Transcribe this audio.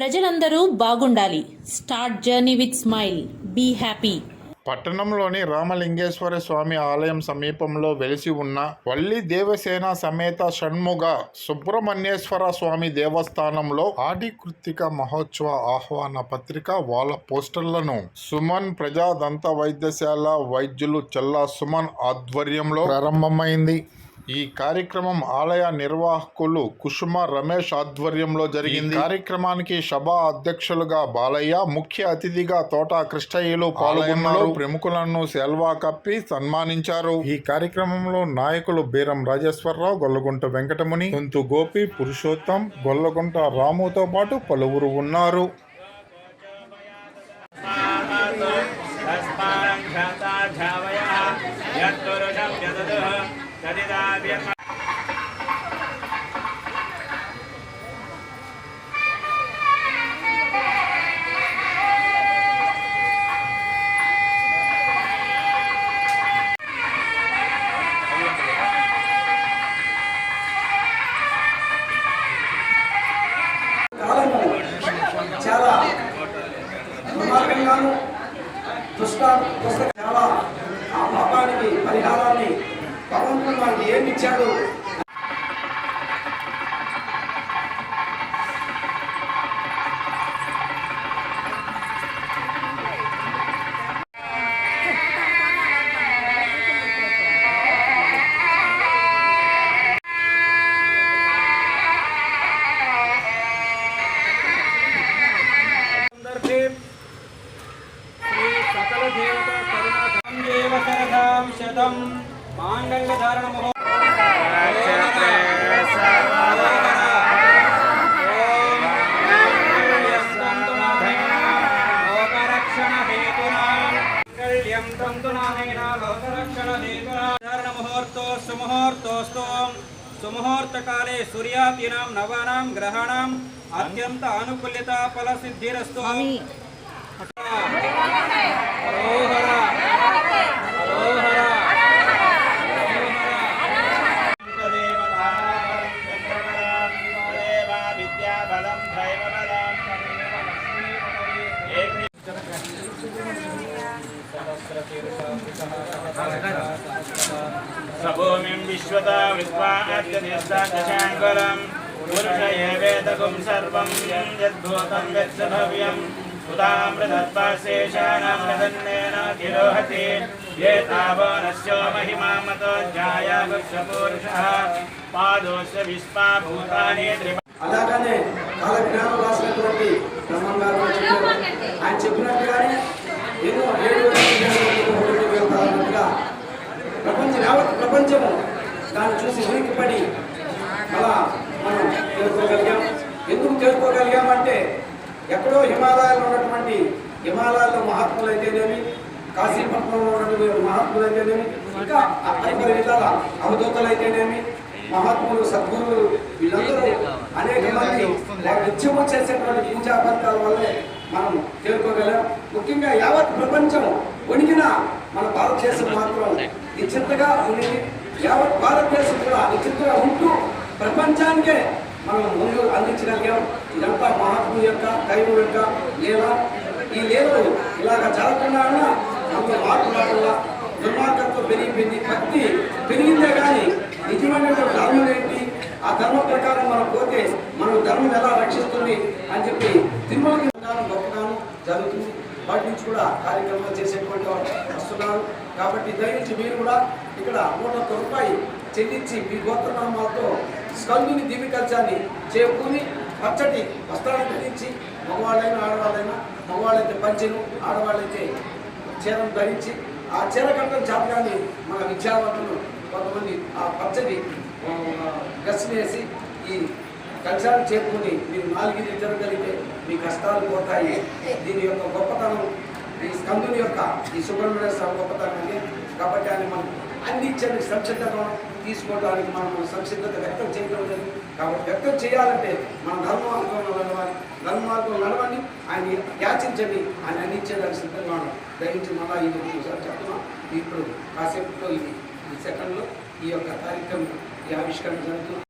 ప్రజలందరూ బాగుండాలి. Start journey with smile. Be happy. పట్టణంలోని రామలింగేశ్వర స్వామి ఆలయం సమీపంలో వెలిసి ఉన్న వల్లి దేవసేన సమేత షణ్ముగ సుబ్రహ్మణ్యేశ్వర స్వామి దేవస్థానంలో ఆది కృత్తిక మహోత్సవ ఆహ్వాన పత్రిక వాళ్ళ పోస్టర్లను సుమన్ ప్రజా దంత వైద్యశాల వైద్యులు చల్లా సుమన్ ఆధ్వర్యంలో ప్రారంభమైంది. ఈ కార్యక్రమం ఆలయ నిర్వాహకులు కుసుమ రమేష్ ఆధ్వర్యంలో జరిగింది. కార్యక్రమానికి సభా అధ్యక్షులుగా బాలయ్య ముఖ్య అతిథిగా తోట కృష్ణయ్యలు పాల్గొన్నారు. ప్రముఖులను సెల్వా కప్పి సన్మానించారు. ఈ కార్యక్రమంలో నాయకులు బీరం రాజేశ్వరరావు గొల్లగుంట వెంకటముని తొంతు గోపి పురుషోత్తం గొల్లగుంట రాముతో పాటు పలువురు ఉన్నారు. యత్పురుషం యదదుః తదిదావ్యం కాలము చాలా దుర్మార్గంగాను దుష్ట దుష్ట భగవంతుడు ఏమి ఇచ్చాడు? సందర్భే శ్రీ ముహూర్తోస్తు సుముహూర్తకాలే సూర్యాదీనాం నవానాం గ్రహాణం. అత్యంత అనుకూల్యత ఫల సభూమిం విశ్వత విశ్వాద్యశాంగులం పురుషయే వేదకం సర్వం యద్భూతం యత్సభవ్యం సుతామృతత్వాశేషాణం ప్రసన్నేన కిరోహతి ఏ తావనస్యో మహిమామతో ధ్యాయాగుషపూరుషः పాదోస్య భూతాని అలాగనే కాల జ్ఞానం రాసినటువంటి బ్రహ్మం గారు ఆయన చెప్పినట్టుగానే ఎన్నో ప్రపంచము దాన్ని చూసి ఉనికిపడి అలా మనం చేరుకోగలిగాం. ఎందుకు చేరుకోగలిగామంటే ఎక్కడో హిమాలయాల్లో ఉన్నటువంటి హిమాలయాల్లో మహాత్ములు అయితేనేమి కాశీపట్నంలో ఉన్నటువంటి మహాత్ములు అయితేనేమి ఇంకా పరిపరి విధాల అవధూతలు అయితేనేమి మహాత్ములు సద్గురు వీళ్ళందరూ అనేక మంది వారు నిత్యము చేసేటువంటి పూజాపత్రాల వల్లే మనం చేరుకోగలం ముఖ్యంగా యావత్ ప్రపంచం వణికిన మన భారతదేశం మాత్రం నిశ్చింతగా ఉండి యావత్ భారతదేశం కూడా నిశ్చింతగా ఉంటూ ప్రపంచానికే మనం ముందు అందించగలిగాం. ఇదంతా మహాత్ముడు యొక్క దైవం యొక్క లేదా ఈ లేవలు ఇలాగ జరగకుండా ఉన్నా మనకు మార్పు రాకుండా దుర్మార్గంతో పెరిగిపోయింది. భక్తి పెరిగిందే కానీ నిజమైనటువంటి ధర్మం ఏంటి? ఆ ధర్మం ప్రకారం మనం పోతే మనం ధర్మం ఎలా రక్షిస్తుంది అని చెప్పి తిరుమల ప్రకారం గొప్పగాను జరుగుతుంది. వాటి నుంచి కూడా కార్యక్రమాలు చేసేటువంటి వస్తున్నారు. కాబట్టి దయచేసి మీరు కూడా ఇక్కడ నూట ఒక్క రూపాయి చెల్లించి మీ గోత్రనామాలతో స్కందుని దీపికల్చాన్ని చేకూని పచ్చటి వస్త్రాలు ధరించి మగవాళ్ళైనా ఆడవాళ్ళైనా మగవాళ్ళైతే పంచెను ఆడవాళ్ళైతే చీరను ధరించి ఆ చీర కట్టడం చేతగాని మన విద్యావంతులు కొంతమంది ఆ పచ్చడి గస్సులు వేసి ఈ కల్చారం చేరుకుని మీరు నాలుగు తిరగలిగితే మీ కష్టాలు పోతాయి. దీని యొక్క గొప్పతనం ఈ స్కందుని యొక్క ఈ సుబ్రహ్మణ్య స్వామి గొప్పతనం కాబట్టి ఆయన మనం అన్ని ఇచ్చని తీసుకోవడానికి మనం సంసిద్ధత వ్యక్తం చేయగలదు కాబట్టి వ్యక్తం చేయాలంటే మన ధర్మ మార్గంలో నడవాలి. ధర్మార్గంలో నడవండి. ఆయన యాచించండి. ఆయన అందించేదానికి సిద్ధంగా ఉన్నాం దయచేసి మళ్ళా ఇది ఒకసారి చెప్తున్నాం. ఇప్పుడు కాసేపులో ఇది ఈ సెకండ్లో ఈ యొక్క కార్యక్రమం ఈ ఆవిష్కరణ జరుగుతుంది.